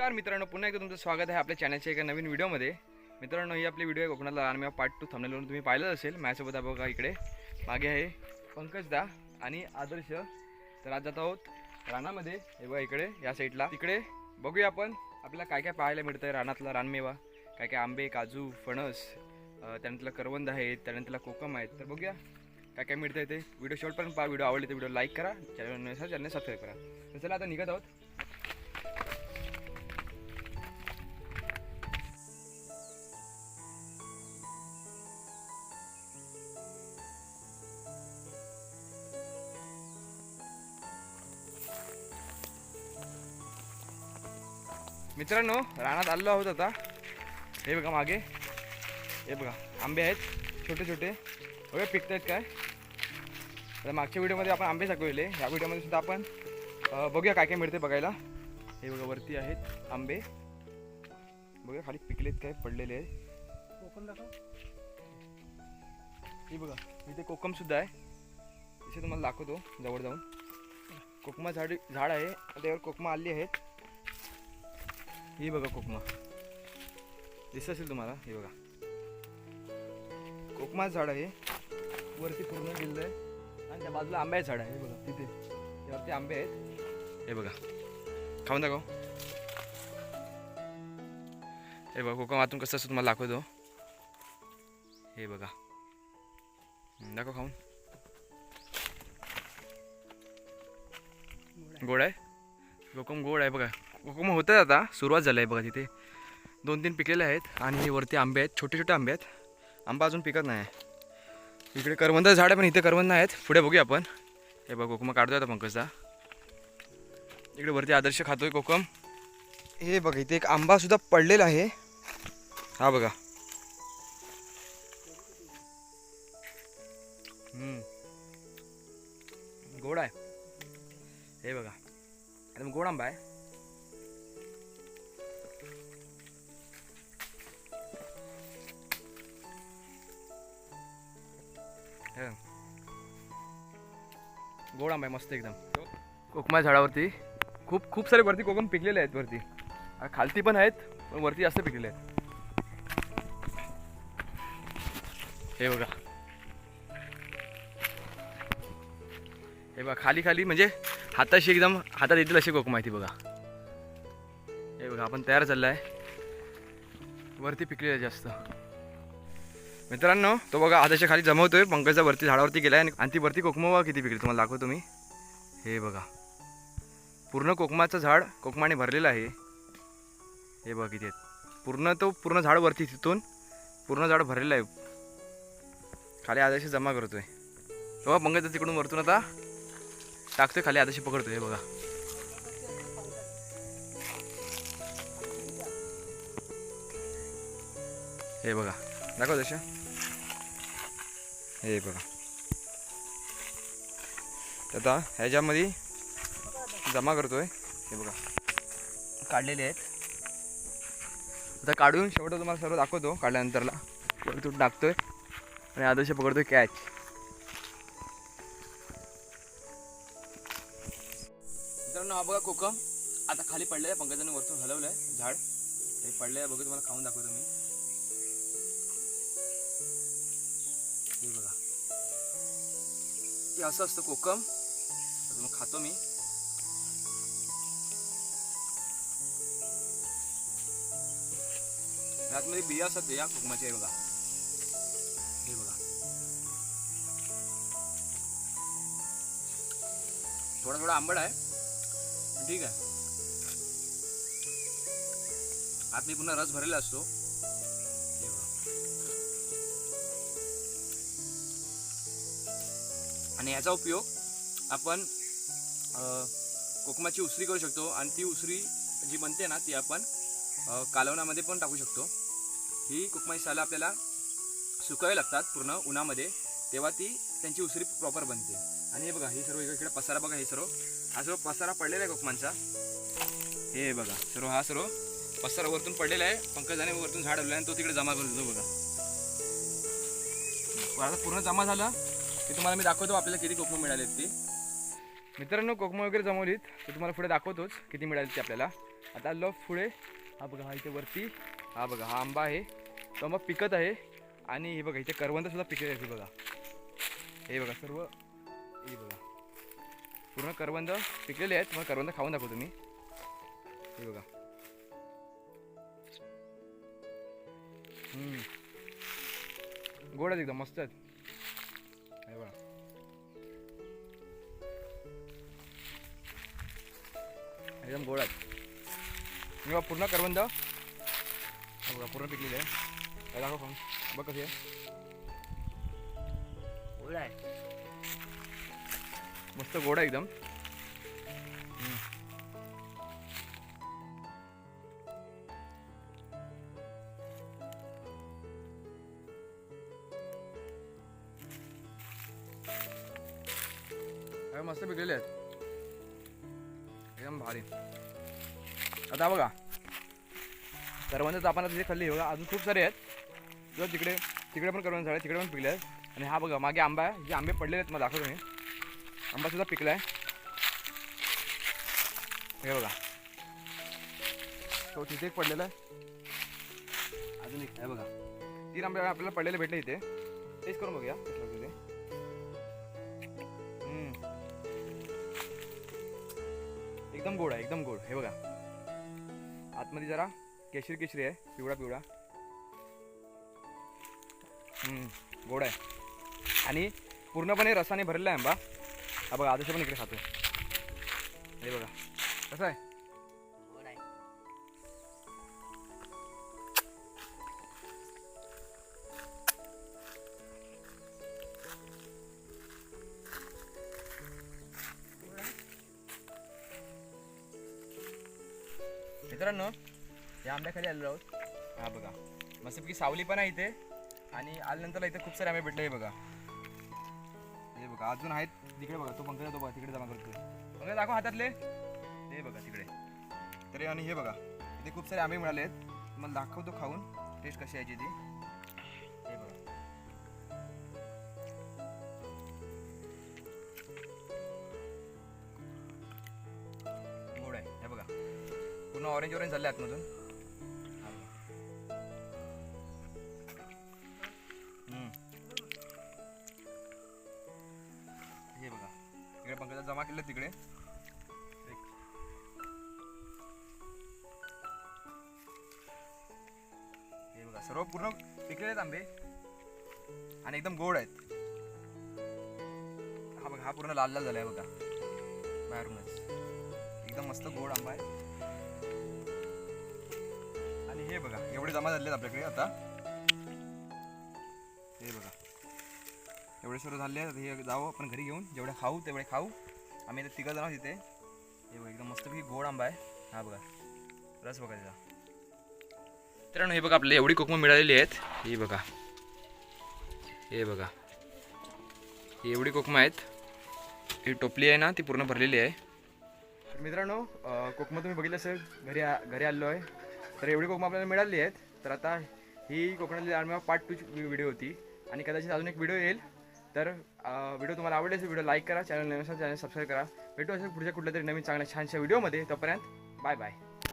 नमस्कार मित्रांनो पुन्हा एकदा तुमचं स्वागत आहे आपल्या चॅनलच्या एका नवीन व्हिडिओमध्ये. मित्रांनो ही आपली व्हिडिओ आहे कोकणातला आणि पार्ट टू थंबनेलवरून तुम्ही पाहिलंच असेल. माझ्यासोबत आहे बघा इकडे. मागे आहे पंकजदा आणि आदर्श. तर आज जात आहोत रानामध्ये. हे बघा इकडे या साईडला तिकडे बघूया आपण आपल्याला काय काय पाहायला मिळतं आहे रानातला रानमेवा काय काय आंबे काजू फणस त्यानंतरला त्यानंतर करवंद आहेत त्यानंतर कोकम आहेत. तर बघूया काय काय मिळतं ते. व्हिडिओ शेवटपर्यंत पहा. व्हिडिओ आवडले तर व्हिडिओ लाईक करा. चॅनल चॅनल सबस्क्राईब करा. तर चला आता निघत आहोत. मित्रांनो रानात आलेलो आहोत आता. हे बघा मागे. हे बघा आंबे आहेत छोटे छोटे बघा पिकत आहेत काय. आता मागच्या व्हिडिओमध्ये आपण आंबे दाखवले ह्या व्हिडिओमध्ये सुद्धा आपण बघूया काय काय मिळते बघायला. हे बघा वरती आहेत आंबे. बघा खाली पिकलेत काय पडलेले आहेत. कोकण दाखव. हे बघा इथे कोकम सुद्धा आहे. इथे तुम्हाला दाखवतो जवळ जाऊन. कोकमा झाड झाड आहे. त्यावर कोकमा आली आहेत. ही बघा कोकमा. दिसत असेल तुम्हाला हे बघा. कोकमाचं झाड आहे. वरती पूर्ण दिलं आहे. आणि त्या बाजूला आंब्याचं झाड आहे हे बघा तिथे. त्यावरती आंबे आहेत. हे बघा. खाऊन दाखव. हे बघा कोकम आतून कसं असं तुम्हाला दाखवतो. हे बघा. दाखव खाऊन. गोड आहे? कोकम गोड आहे बघा. कोकम होतं आता सुरुवात झाली आहे बघा तिथे. दोन तीन पिकलेले आहेत आणि वरती आंबे आहेत. छोटे छोटे आंबे आहेत. आंबा अजून पिकत नाही आहे. इकडे करवंद झाड आहे पण इथे करवंद आहेत पुढे बघूया आपण. हे बघा कोकम काढतोय आता पंकजचा इकडे वरती आदर्श खातोय कोकम. हे बघा इथे एक आंबा सुद्धा पडलेला आहे. हा बघा. गोड आहे. हे बघा. एकदम गोड आंबा आहे. गोड आंबा आहे मस्त एकदम. कोकमा झाडावरती. खूप खूप सारे वरती कोकम पिकलेले आहेत वरती. खालती पण आहेत पण वरती जास्त पिकलेले आहेत. हे बघा. हे बघा खाली खाली म्हणजे हाताशी एकदम हातात येतील अशी कोकम ती बघा. हे बघा आपण तयार चालला आहे वरती पिकलेलं आहे जास्त. मित्रांनो तो बघा आदर्श खाली जमवतोय. पंकजचा वरती झाडावरती गेलाय आणि आणि ती वरती कोकमा किती पिकली तुम्हाला दाखवतो मी. हे बघा. पूर्ण कोकमाचं झाड कोकमाने भरलेलं आहे. हे बघा किती आहेत. पूर्ण तो पूर्ण झाड वरती तिथून पूर्ण झाड भरलेलं आहे. खाली आदर्श जमा करतोय. बघा पंकजचा तिकडून वरतून आता टाकतोय खाली आदर्श पकडतोय हे बघा. हे बघा. दाखव दशा हे बघा. आता ह्याच्यामध्ये जमा करतोय. हे बघा. काढलेले आहेत. आता काढून शेवट तुम्हाला सर्व दाखवतो काढल्यानंतरला. वरतून टाकतोय. आणि आदर्श पकडतोय कॅच मित्रांनो हा बघा कोकम. आता खाली पडलंय पंकजाने वरतून हलवलंय झाड. हे पडलंय बघू तुम्हाला खाऊन दाखवतो मी. हे बघा हे असं असतं कोकम अजून मग खातो मी ह्यातमध्ये बिया असतात या कोकमाच्या हे बघा हे बघा थोडा थोडा आंबट आहे ठीक आहे आतमध्ये पुन्हा रस भरलेला असतो आणि याचा उपयोग आपण कोकमाची उसरी करू शकतो. आणि ती उसरी जी बनते ना ती आपण कालवणामध्ये पण टाकू शकतो. ही कोकमाची सालं आपल्याला सुकावे लागतात पूर्ण उन्हामध्ये. तेव्हा ती त्यांची उसरी प्रॉपर बनते. आणि हे बघा हे सर्व इकडे पसारा बघा हे सर्व. हा सर्व पसारा पडलेला आहे कोकमांचा. हे बघा सर्व हा सर्व पसारा वरतून पडलेला आहे. पंकजाने वरतून झाड हलवलं आणि तो तिकडे जमा करून बघा. आता पूर्ण जमा झाला. ते तुम्हाला मी दाखवतो आपल्याला किती कोकम मिळालेत ती. मित्रांनो कोकमं वगैरे जमवलीत तर तुम्हाला पुढे दाखवतोच किती मिळाली ती आपल्याला. आता आलो पुढे हा बघा हा इथे वरती हा बघा हा आंबा आहे तो आंबा पिकत आहे आणि हे बघा इथे करवंदसुद्धा पिकत आहे बघा. हे बघा सर्व हे बघा. पूर्ण करवंद पिकलेले आहेत मग करवंद खाऊन दाखवतो मी. हे बघा. गोड आहेत एकदम मस्त आहेत. हे बघा एकदम गोड आहेत मी बघा पूर्ण करवंद बघा पूर्ण पिकलेले आहे काय दाखव खाऊन बघ कशी आहे गोड आहे मस्त गोड आहे एकदम अरे मस्त पिकलेले आहेत. एकदम भारी. आता बघा. करवंद आपण आता तिथे खाल्ली. बघा अजून खूप सारे आहेत. किंवा तिकडे तिकडे पण करवंद झाले तिकडे पण पिकले आहेत. आणि हा बघा मागे आंबा आहे. जे आंबे पडलेले आहेत मला दाखवतो मी. आंबा सुद्धा आहे हे बघा. तो तिथे एक पडलेला आहे. अजून एक आहे बघा. तीन आंबे आपल्याला पडलेले भेटले इथे. तेच करून बघूया. एकदम गोड आहे एकदम गोड. हे बघा. आतमध्ये जरा केशरी केशरी आहे पिवळा पिवळा. गोड आहे. आणि पूर्णपणे रसाने भरलेला आहे आंबा. हा बघा आदर्श पण इकडे खातो हे बघा. कसं आहे? मित्रांनो या आंब्याखाली आलेलो आहोत. हा बघा मस्तपैकी सावली पण आहे इथे. आणि आल्यानंतर इथे खूप सारे आंबे भेटले हे बघा. हे बघा अजून आहेत. तिकडे बघा तो पंकजा तो बघा तिकडे जमा करतो बघा दाखव हातातले. ते बघा तिकडे. तर आणि हे बघा इथे खूप सारे आंबे मिळाले आहेत मला दाखवतो खाऊन. टेस्ट कशी यायची ती. पूर्ण ऑरेंज ऑरेंज झाले आतमधून. हे बघा. इकडे पंकजा जमा केलं तिकडे. हे बघा सर्व पूर्ण पिकलेले आहेत आंबे. आणि एकदम गोड आहेत. हा बघा हा पूर्ण लाल लाल झालाय बघा. बाहेरूनच. एकदम मस्त गोड आंबा आहे. आणि हे बघा एवढे जमा झाले आहेत आपल्याकडे आता. हे बघा. एवढे सर्व झाले आहेत हे जावं आपण घरी घेऊन. जेवढे खाऊ तेवढे खाऊ. आम्ही आता तिघं जण आहोत तिथे हे बघा एकदम मस्तपैकी गोड आंबा आहे. हा बघा. रस बघा त्याचा. मित्रांनो हे बघा आपल्याला एवढी कोकमं मिळालेली आहेत. हे बघा. हे बघा. ही एवढी कोकमं आहेत. ही टोपली आहे ना ती पूर्ण भरलेली आहे. मित्रांनो अं, कोकमं तुम्ही बघितलं असेल घरी आ घरी आलेलो आहे तर एवढी कोकम आपल्याला मिळाली आहेत. तर आता ही कोकणातली आर्मी पार्ट टूची व्हिडिओ होती. आणि कदाचित अजून एक व्हिडिओ येईल. तर व्हिडिओ तुम्हाला आवडले असेल व्हिडिओ लाईक करा चॅनल नवीन चॅनल सबस्क्राईब करा. भेटू असेल पुढच्या कुठल्या तरी नवीन चांगल्या छानशा व्हिडिओमध्ये तोपर्यंत बाय बाय